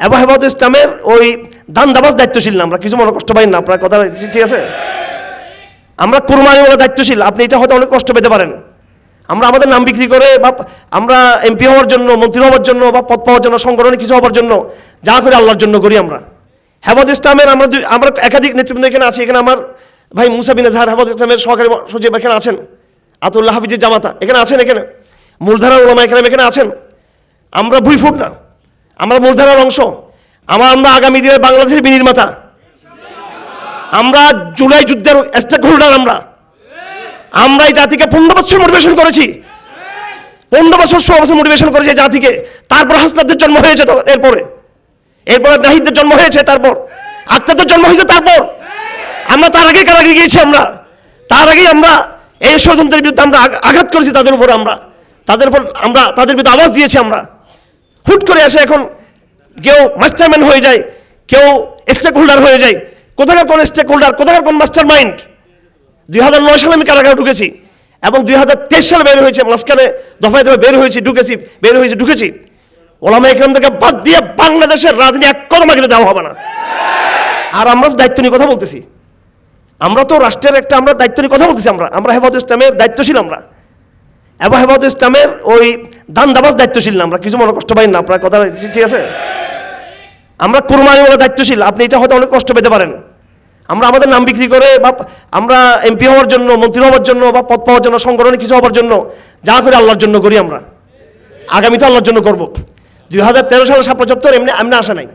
এবং হেফাজত ইসলামের ওই দান্দাবাজ দায়িত্বশীল না, আমরা কিছু মনে কষ্ট পাই না, আপনার কথা ঠিক আছে? আমরা কুরবানি বলে দায়িত্বশীল, আপনি এটা হয়তো অনেক কষ্ট পেতে পারেন। আমরা আমাদের নাম বিক্রি করে বা আমরা এমপি হওয়ার জন্য, মন্ত্রী হওয়ার জন্য বা পদ পাওয়ার জন্য, সংগঠনে কিছু হওয়ার জন্য, যা করে আল্লাহর জন্য করি আমরা। হেফাজত ইসলামের আমরা আমরা একাধিক নেতৃবৃন্দ এখানে আছি, এখানে আমার ভাই মুসা বিন আজহার হেফাজত ইসলামের সহকারী সচিব এখানে আছেন। আতুল্লাহ হাফিজের জামাতা এখানে আছেন এখানে। মূলধারার ওলামা এখানে এখানে আছেন। আমরা ভুই ফুট না। আমরা মূলধারার অংশ। আমার আমরা আগামী দিনে বাংলাদেশের বিনির্মাতা। আমরা জুলাই যুদ্ধের স্টেক হোল্ডার আমরা। আমরা এই জাতিকে পনেরো বছর মোটিভেশন করেছি। পনেরো বছর ষোলো বছর মোটিভেশন করেছি জাতিকে। তারপর হাসনাদের জন্ম হয়েছে এরপরে। এরপরে নাহিদদের জন্ম হয়েছে তারপর। আক্তারদের জন্ম হয়েছে তারপর। আমরা তার আগে কারাগে গিয়েছি আমরা। তার আগেই আমরা এই ষড়যন্ত্রের বিরুদ্ধে আমরা আঘ- আঘাত করেছি তাদের উপর আমরা। তাদের উপর আমরা তাদের বিরুদ্ধে আওয়াজ দিয়েছি আমরা। হুট করে আসে এখন। কেউ মাস্টারম্যান হয়ে যায়, কেউ স্টেক হোল্ডার হয়ে যায়। কোথাকার কোন স্টেক হোল্ডার কোথাকার কোন মাস্টার মাইন্ড দুই হাজার নয় সালে আমি কারাগারে ঢুকেছি এবং দুই হাজার তেইশ সালে বের হয়েছে মাঝখানে দফায় দফায় বের হয়েছি, ঢুকেছি, বের হয়েছি, ঢুকেছি। ওলামা এখান থেকে বাদ দিয়ে বাংলাদেশের রাজনীতি এক কদম আগে দেওয়া হবে না। আর আমরা তো দায়িত্ব নিয়ে কথা বলতেছি। আমরা তো রাষ্ট্রের একটা, আমরা দায়িত্ব নিয়ে কথা বলতেছি, আমরা। আমরা হেফাজত ইসলামের দায়িত্বশীল আমরা। এবং হেফাজত ইসলামের ওই দান দান্দাবাজ দায়িত্বশীল না, আমরা কিছু মনে কষ্ট পাই না, আপনার কথা ঠিক আছে? আমরা কুরবানি বলে দায়িত্বশীল, আপনি এটা হয়তো অনেক কষ্ট পেতে পারেন। আমরা আমাদের নাম বিক্রি করে বা আমরা এমপি হওয়ার জন্য, মন্ত্রী হওয়ার জন্য বা পদ পাওয়ার জন্য, সংগঠনে কিছু হওয়ার জন্য, যা করে আল্লাহর জন্য করি আমরা। আগামীতে আল্লাহর জন্য করব। দুই হাজার তেরো সালে সাপ পঁচাত্তর এমনি এমনি আসা নাই।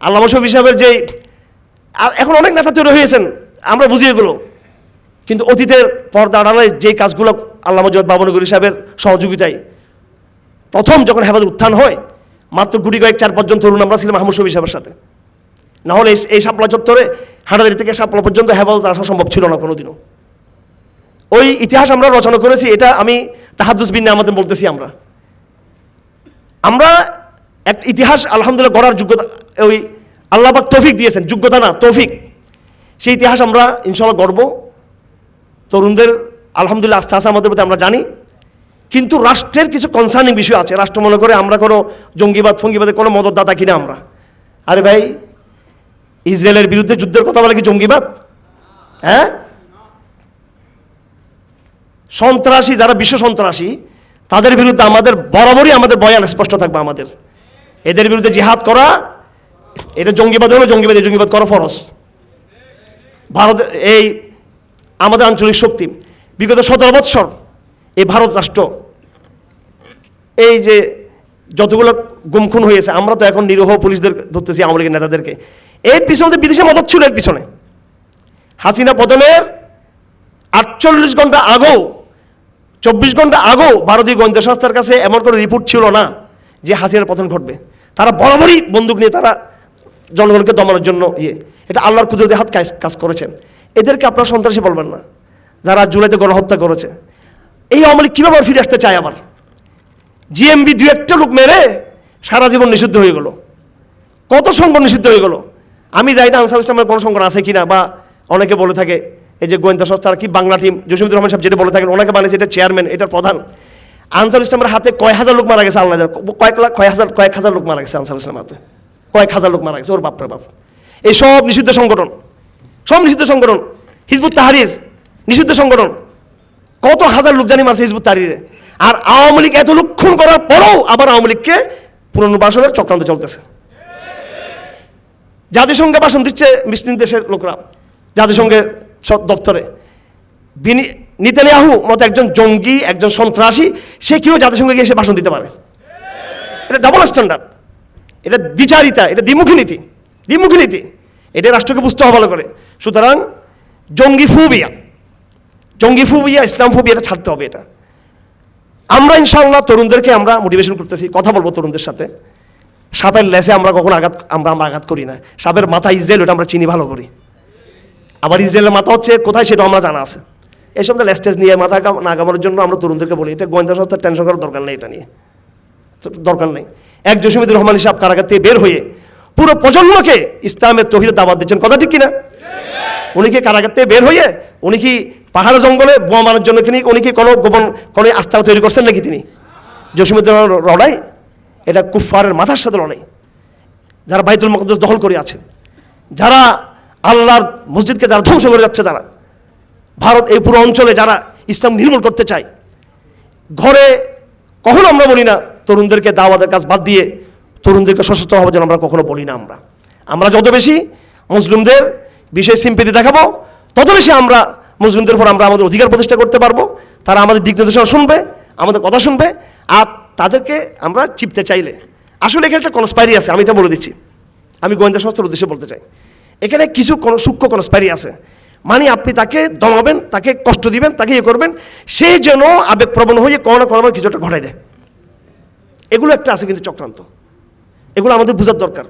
আল্লাহ মশব হিসাবের যে এখন অনেক নেতা তৈরি হয়েছেন, আমরা বুঝি এগুলো। কিন্তু অতীতের পর্দা আড়ালে যে কাজগুলো আল্লাহ মজুদ বাবনগরী সাহেবের সহযোগিতায়। প্রথম যখন হেফাজত উত্থান হয়, মাত্র গুটি কয়েক চার পাঁচজন তরুণ আমরা ছিলাম মাহমুদ শফি সাহেবের সাথে। নাহলে এই- শাপলা চত্বরে হাটাদারি থেকে সাপলা পর্যন্ত হেফাজত আসা সম্ভব ছিল না কোনোদিনও। ওই ইতিহাস আমরা রচনা করেছি, এটা আমি তাহাদুস বিন আমাদের বলতেছি আমরা। আমরা এক ইতিহাস আলহামদুলিল্লাহ গড়ার যোগ্যতা, ওই আল্লাহবাক তৌফিক দিয়েছেন, যোগ্যতা না, তৌফিক। সেই ইতিহাস আমরা ইনশাল্লাহ গড়ব। তরুণদের আলহামদুলিল্লাহ, আস্তে আস্তে আমাদের প্রতি আমরা জানি। কিন্তু রাষ্ট্রের কিছু কনসার্নিং বিষয় আছে। রাষ্ট্র মনে করে আমরা কোনো জঙ্গিবাদ, ফঙ্গিবাদের কোনো মদতদাতা কিনা আমরা। আরে ভাই, ইসরায়েলের বিরুদ্ধে যুদ্ধের কথা বলে কি জঙ্গিবাদ? হ্যাঁ? সন্ত্রাসী, যারা বিশ্ব সন্ত্রাসী, তাদের বিরুদ্ধে আমাদের বরাবরই আমাদের বয়ান স্পষ্ট থাকবে আমাদের। এদের বিরুদ্ধে জিহাদ করা, এটা জঙ্গিবাদ হলো জঙ্গিবাদ জঙ্গিবাদ করা ফরজ। ভারত, এই আমাদের আঞ্চলিক শক্তি বিগত সতেরো বৎসর এই ভারত রাষ্ট্র, এই যে যতগুলো গুমখুন হয়েছে, আমরা তো এখন নিরীহ পুলিশদের ধরতেছি, আওয়ামী লীগের নেতাদেরকে। এর পিছনে তো বিদেশে মদত ছিল এর পিছনে। হাসিনা পতনের আটচল্লিশ ঘণ্টা আগেও, চব্বিশ ঘণ্টা আগেও ভারতীয় গোয়েন্দা সংস্থার কাছে এমন কোনো রিপোর্ট ছিল না যে হাসিনার পতন ঘটবে। তারা বরাবরই বন্দুক নিয়ে তারা জনগণকে দমানোর জন্য ইয়ে। এটা আল্লাহর কুদরতি হাত কাজ কাজ করেছে এদেরকে আপনারা সন্ত্রাসী বলবেন না। যারা জুলাইতে গণহত্যা করেছে। এই আওয়ামী লীগ কীভাবে ফিরে আসতে চায় আবার জিএমবি দু একটা লোক মেরে সারা জীবন নিষিদ্ধ হয়ে গেল। কত সংগঠন নিষিদ্ধ হয়ে গেল? আমি যাই না আনসার ইসলামের কোনো সংগঠন আছে কিনা, বা অনেকে বলে থাকে, এই যে গোয়েন্দা সংস্থার কি বাংলা টিম জসিমুদ্দ রহমান সাহেব যেটা বলে থাকেন, ওনাকে বানিয়েছে, এটা চেয়ারম্যান এটার প্রধান। আনসার ইসলামের হাতে কয় হাজার লোক মারা গেছে, আল্লাহ কয়েক লাখ কয়েক হাজার কয়েক হাজার লোক মারা গেছে আনসার ইসলামের হাতে। কয়েক হাজার লোক মারা গেছে, ওর বাপরে বাপ। এই সব নিষিদ্ধ সংগঠন, সব নিষিদ্ধ সংগঠন, হিজবুত তাহারির নিষিদ্ধ সংগঠন। কত হাজার লোক জানি মারছে হিজবুত তাহারিরে আর আওয়ামী লীগ এত লোক খুন করার পরেও আবার আওয়ামী লীগকে পুনর্বাসনের চক্রান্ত চলতেছে। জাতিসংঘে ভাষণ দিচ্ছে মুসলিম দেশের লোকরা, জাতিসংঘের দপ্তরে। বিনি নিতালিয়াহু মতো একজন জঙ্গি, একজন সন্ত্রাসী, সে কেউ জাতিসংঘে গিয়ে এসে ভাষণ দিতে পারে? এটা ডাবল স্ট্যান্ডার্ড এটা দ্বিচারিতা, এটা দ্বিমুখী নীতি। দ্বিমুখী নীতি। এটা রাষ্ট্রকে বুঝতে হবে ভালো করে। সুতরাং জঙ্গি ফুবিয়া জঙ্গি ফুবিয়া ইসলাম ফুবিয়া এটা ছাড়তে হবে এটা। আমরা ইনশাআল্লাহ তরুণদেরকে আমরা মোটিভেশন করতেছি, কথা বলব তরুণদের সাথে। সাপের লেসে আমরা কখনো আঘাত, আমরা আমরা আঘাত করি না। সাপের মাথা ইসরায়েল, ওটা আমরা চিনি ভালো করি। আবার ইসরায়েলের মাথা হচ্ছে, কোথায় সেটা আমরা জানা আছে। এই এইসব লেস্টেজ নিয়ে মাথা না কামানোর জন্য আমরা তরুণদেরকে বলি, এটা গোয়েন্দা সংস্থার টেনশন করার দরকার নেই এটা নিয়ে। দরকার নেই। এক জসিমুদ্দুর রহমান সাহেব কারাগার থেকে বের হয়ে পুরো প্রজন্মকে ইসলামের তহিদ দাবাত দিচ্ছেন। কথা ঠিক কিনা? উনি কি কারাগার থেকে বের হয়ে উনি কি পাহাড় জঙ্গলে বোমা মারার জন্য কিনি উনি কি কোনো গোপন কোনো আস্থা তৈরি করছেন নাকি তিনি? জসিমুদ্দিন লড়াই, এটা কুফফারের মাথার সাথে লড়াই, যারা বাইতুল মকদ্দাস দখল করে আছে, যারা আল্লাহর মসজিদকে যারা ধ্বংস করে যাচ্ছে তারা, ভারত এই পুরো অঞ্চলে যারা ইসলাম নির্মূল করতে চায়, ঘরে কখনো আমরা বলি না, তরুণদেরকে দাওয়াতের কাজ বাদ দিয়ে তরুণদেরকে সশস্ত্র হওয়ার জন্য আমরা কখনো বলি না আমরা। আমরা যত বেশি মুসলিমদের বিষয়ে সিম্পেতি দেখাবো। তত বেশি আমরা মুসলিমদের উপর আমরা আমাদের অধিকার প্রতিষ্ঠা করতে পারব। তারা আমাদের দিক নির্দেশনা শুনবে, আমাদের কথা শুনবে, আর তাদেরকে আমরা চিপতে চাইলে। আসলে এখানে একটা কনস্পাইরি আছে, আমি এটা বলে দিচ্ছি। আমি গোয়েন্দা সংস্থার উদ্দেশ্যে বলতে চাই। এখানে কিছু কোনো সূক্ষ্ম কনস্পাইরি আছে। মানে আপনি তাকে দমাবেন, তাকে কষ্ট দিবেন, তাকে ইয়ে করবেন, সে যেন আবেগপ্রবণ হয়ে কোনো না কোনো কিছু একটা ঘটাই দেয়। এগুলো একটা আছে কিন্তু চক্রান্ত। এগুলো আমাদের বোঝার দরকার।